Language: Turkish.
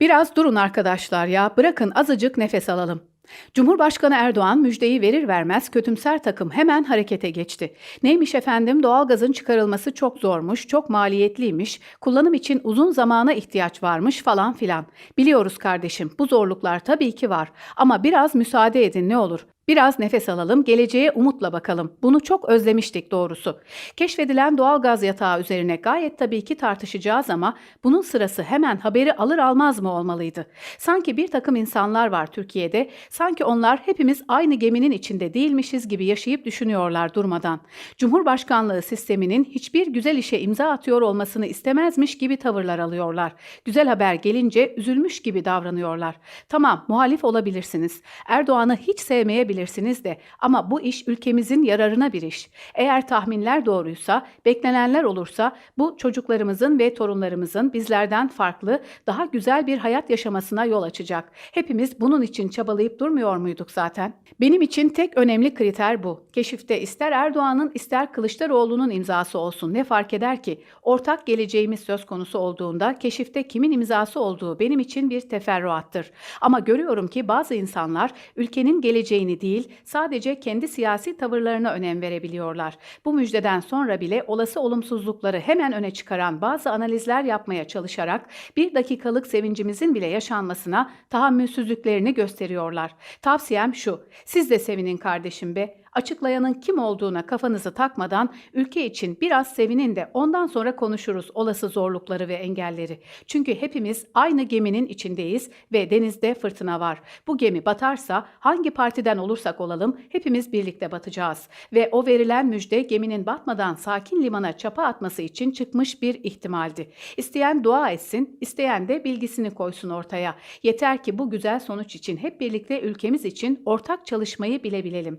Biraz durun arkadaşlar ya, bırakın azıcık nefes alalım. Cumhurbaşkanı Erdoğan müjdeyi verir vermez kötümser takım hemen harekete geçti. Neymiş efendim doğalgazın çıkarılması çok zormuş, çok maliyetliymiş, kullanım için uzun zamana ihtiyaç varmış falan filan. Biliyoruz kardeşim bu zorluklar tabii ki var ama biraz müsaade edin ne olur. Biraz nefes alalım, geleceğe umutla bakalım. Bunu çok özlemiştik doğrusu. Keşfedilen doğal gaz yatağı üzerine gayet tabii ki tartışacağız ama bunun sırası hemen haberi alır almaz mı olmalıydı? Sanki bir takım insanlar var Türkiye'de, sanki onlar hepimiz aynı geminin içinde değilmişiz gibi yaşayıp düşünüyorlar durmadan. Cumhurbaşkanlığı sisteminin hiçbir güzel işe imza atıyor olmasını istemezmiş gibi tavırlar alıyorlar. Güzel haber gelince üzülmüş gibi davranıyorlar. Tamam, muhalif olabilirsiniz. Erdoğan'ı hiç sevmeyebilirsiniz de ama bu iş ülkemizin yararına bir iş. Eğer tahminler doğruysa, beklenenler olursa bu çocuklarımızın ve torunlarımızın bizlerden farklı, daha güzel bir hayat yaşamasına yol açacak. Hepimiz bunun için çabalayıp durmuyor muyduk zaten? Benim için tek önemli kriter bu. Keşifte ister Erdoğan'ın ister Kılıçdaroğlu'nun imzası olsun ne fark eder ki? Ortak geleceğimiz söz konusu olduğunda keşifte kimin imzası olduğu benim için bir teferruattır. Ama görüyorum ki bazı insanlar ülkenin geleceğini değil, sadece kendi siyasi tavırlarına önem verebiliyorlar. Bu müjdeden sonra bile olası olumsuzlukları hemen öne çıkaran bazı analizler yapmaya çalışarak bir dakikalık sevincimizin bile yaşanmasına tahammülsüzlüklerini gösteriyorlar. Tavsiyem şu, siz de sevinin kardeşim be. Açıklayanın kim olduğuna kafanızı takmadan ülke için biraz sevinin de ondan sonra konuşuruz olası zorlukları ve engelleri. Çünkü hepimiz aynı geminin içindeyiz ve denizde fırtına var. Bu gemi batarsa hangi partiden olursak olalım hepimiz birlikte batacağız. Ve o verilen müjde geminin batmadan sakin limana çapa atması için çıkmış bir ihtimaldi. İsteyen dua etsin, isteyen de bilgisini koysun ortaya. Yeter ki bu güzel sonuç için hep birlikte ülkemiz için ortak çalışmayı bilebilelim.